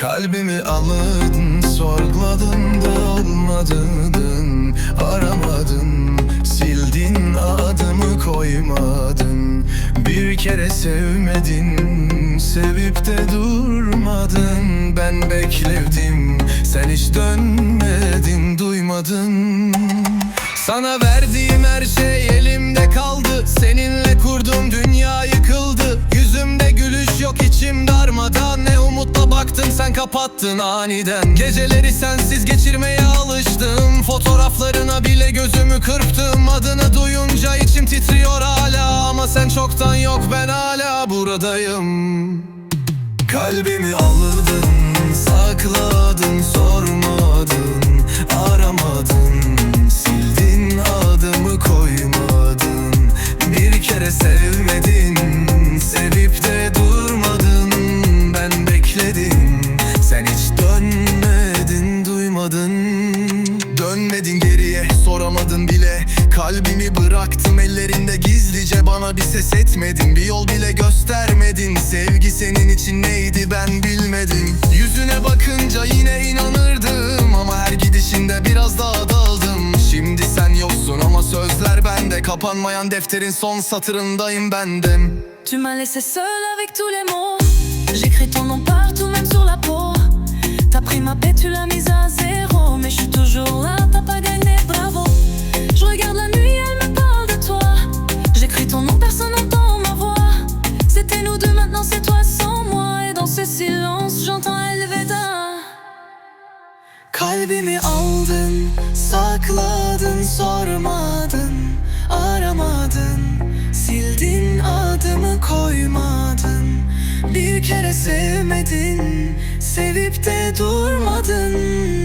Kalbimi alırdın sorguladın da olmadın. Aramadın sildin adımı koymadın. Bir kere sevmedin sevip de durmadın. Ben bekledim sen hiç dönmedin duymadın. Sana verdiğim her şey elimde kaldı. Seninle kurduğum dünya yıkıldı kapattın aniden. Geceleri sensiz geçirmeye alıştım. Fotoğraflarına bile gözümü kırptım. Adını duyunca içim titriyor hala. Ama sen çoktan yok ben hala buradayım. Kalbimi aldın, sakladın, sormadın, aramadın Sildin adımı koymadın, bir kere sevmedin Sevip de Sen hiç dönmedin, duymadın. Dönmedin geriye, soramadın bile. Kalbimi bıraktım ellerinde gizlice. Bana bir ses etmedin, bir yol bile göstermedin. Sevgi senin için neydi ben bilmedim. Yüzüne bakınca yine inanırdım. Ama her gidişinde biraz daha daldım. Şimdi sen yoksun ama sözler bende. Kapanmayan defterin son satırındayım bendim Tu m'as laissé seul avec tous les mots. J'écris ton nom partout, pris ma paix, tu l'as mise à zéro. Mais je suis toujours là, t'as pas gagné, bravo. Je regarde la nuit, elle me parle de toi. J'écris ton nom, personne n'entend ma voix. C'était nous deux, maintenant c'est toi sans moi. Et dans ce silence, j'entends Elveda. Kalbimi aldın, sakladın, sormadın, aramadın Sildin adımı koymadın, bir kere sevmedin Sevip de durmadın,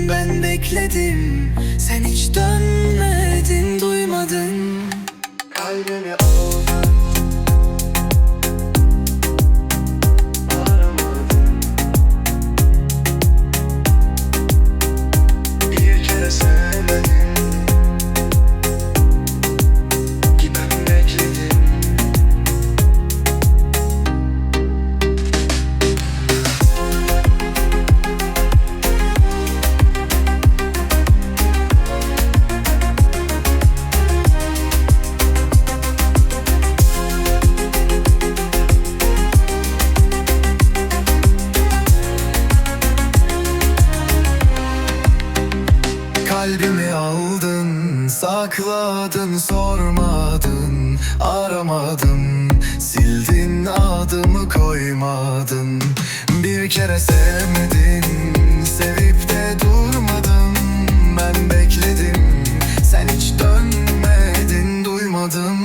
ben bekledim. Sen hiç dönmedin, duymadın Kalbimi aldın, sakladın, sormadın, aramadın. Sildin adımı koymadın. Bir kere sevmedin, sevip de durmadın. Ben bekledim, sen hiç dönmedin, duymadın